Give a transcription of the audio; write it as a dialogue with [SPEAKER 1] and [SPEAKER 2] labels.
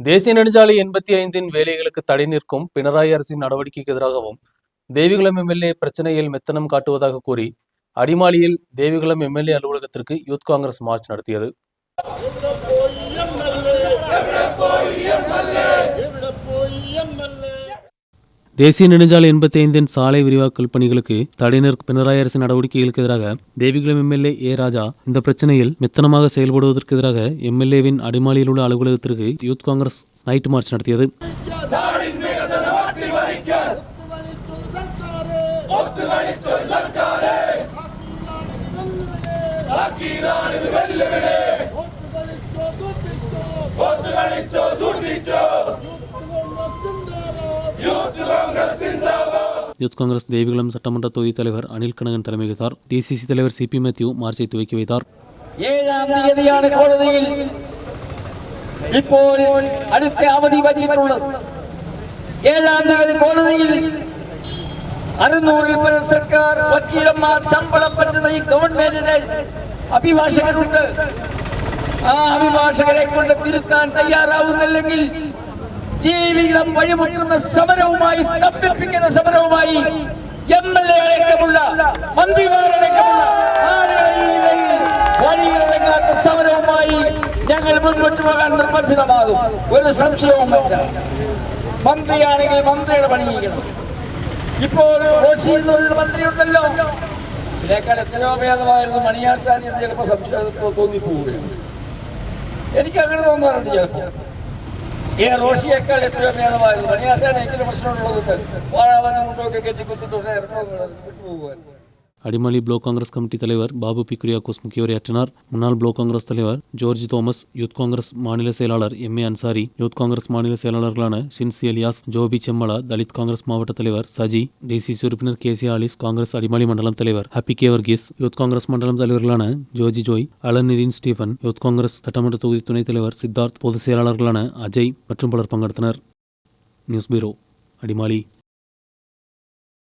[SPEAKER 1] தேசிய நெடுஞ்சாலை எண்பத்தி ஐந்தின் வேலைகளுக்கு தடை நிற்கும் பினராயி அரசின் நடவடிக்கைக்கு எதிராகவும் தேவிகுளம் எம்எல்ஏ பிரச்சனையில் மெத்தனம் காட்டுவதாக கூறி அடிமாலியில் தேவிகுளம் எம்எல்ஏ அலுவலகத்திற்கு யூத் காங்கிரஸ் மார்ச் நடத்தியது. தேசிய நெடுஞ்சாலை எண்பத்தி ஐந்தின் சாலை விரிவாக்கல் பணிகளுக்கு தடையினர் பினராயி அரசின் நடவடிக்கைகளுக்கு எதிராக தேவிகுளம் எம்எல்ஏ ஏ ராஜா இந்த பிரச்சனையில் மெத்தனமாக செயல்படுவதற்கு எதிராக எம்எல்ஏவின் அடிமாலியில் உள்ள அலுவலகத்திற்கு யூத் காங்கிரஸ் நைட் மார்ச் நடத்தியது. ಾಣಿ யூத் காங்கிரஸ் தேவிகுளம் சட்டமன்ற தொகுதி தலைவர் அனில் கனகன் தலைமை வைத்தார் டிசிசி தலைவர் சி பி மேத்யூ மார்ச்சை துவக்கி வைத்தார்
[SPEAKER 2] ஏழாம் തീയതിയാണ് കോടതിയിൽ ഇപ്പോൾ അടുത്ത അവധി വച്ചിട്ടുള്ളത് ഏഴാം തീയതി കോടതിയിൽ അറുന്നൂറിൽ പരം സർക്കാർ വക്കീലന്മാർ ശമ്പളം പറ്റുന്ന ഈ ഗവൺമെന്റിന് അഭിഭാഷകരുണ്ട് ആ അഭിഭാഷകരെ കൊണ്ട് തിരുത്താൻ തയ്യാറാവുന്നില്ലെങ്കിൽ ജീവിതം വഴിമുട്ടുന്ന സമരവുമായി സ്തംഭിപ്പിക്കുന്ന സമരവുമായി എം എൽ എ അടക്കമുള്ള മന്ത്രിമാരടക്കമുള്ള സമരവുമായി ഞങ്ങൾ മുൻപോട്ട് പോകാൻ നിർബന്ധിതമാകും. ഒരു സംശയവും മന്ത്രിയാണെങ്കിൽ മന്ത്രിയുടെ പണി ചെയ്യണം. ഇപ്പോൾ റോഷി എന്ന് പറയുന്ന മന്ത്രി ഉണ്ടല്ലോ ഇതിനേക്കാൾ എത്രയോ ഭേദമായിരുന്നു മണിയാസ്ഥാനി എന്ന് ചിലപ്പോൾ സംശയം തോന്നിപ്പോവുകയാണ്. എനിക്ക് അങ്ങനെ തോന്നാറുണ്ട് ചിലപ്പോൾ. ಏ ರೋಷಿ ಎಕ್ಕಳೆ ಪ್ರೇಮವಾಗಿದೆ ಮನೆಯಾಸೆ ನೈಕಿನ ಪ್ರಶ್ನೆ ನೋಡುತ್ತೆ ವಾರ ಬಂದು ಮುಟ್ಟೋಕೆ ಗೆಜ್ಜೆ ಕೂತಿಟ್ಟು ಬಿಟ್ಟು ಹೋಗುವ
[SPEAKER 1] அடிமாலி பிளாக் காங்கிரஸ் கமிட்டி தலைவர் பாபு பி. குரியாக்கோஸ் முக்கிய உரையாற்றினார் முன்னாள் பிளாக் காங்கிரஸ் தலைவர் ஜோர்ஜ் தோமஸ் யூத் காங்கிரஸ் மாநில செயலாளர் M. A. Ansari youth Congress மாநில செயலாளர்களான சின்சி எலியாஸ் ஜோபி செம்மலா தலித் காங்கிரஸ் மாவட்ட தலைவர் சஜி டிசிசி உறுப்பினர் K. C. Alice Congress Adimali மண்டலம் தலைவர் happy K. Varghese youth Congress மண்டலம் தலைவர்களான ஜோஜி ஜோய் அலநிதின் ஸ்டீஃபன் யூத் காங்கிரஸ் சட்டமன்ற தொகுதி துணைத் தலைவர் சித்தார்த் பொதுச் செயலாளர்களான அஜய் மற்றும் பலர் பங்கெடுத்தனர். நியூஸ் பீரோ அடிமாலி.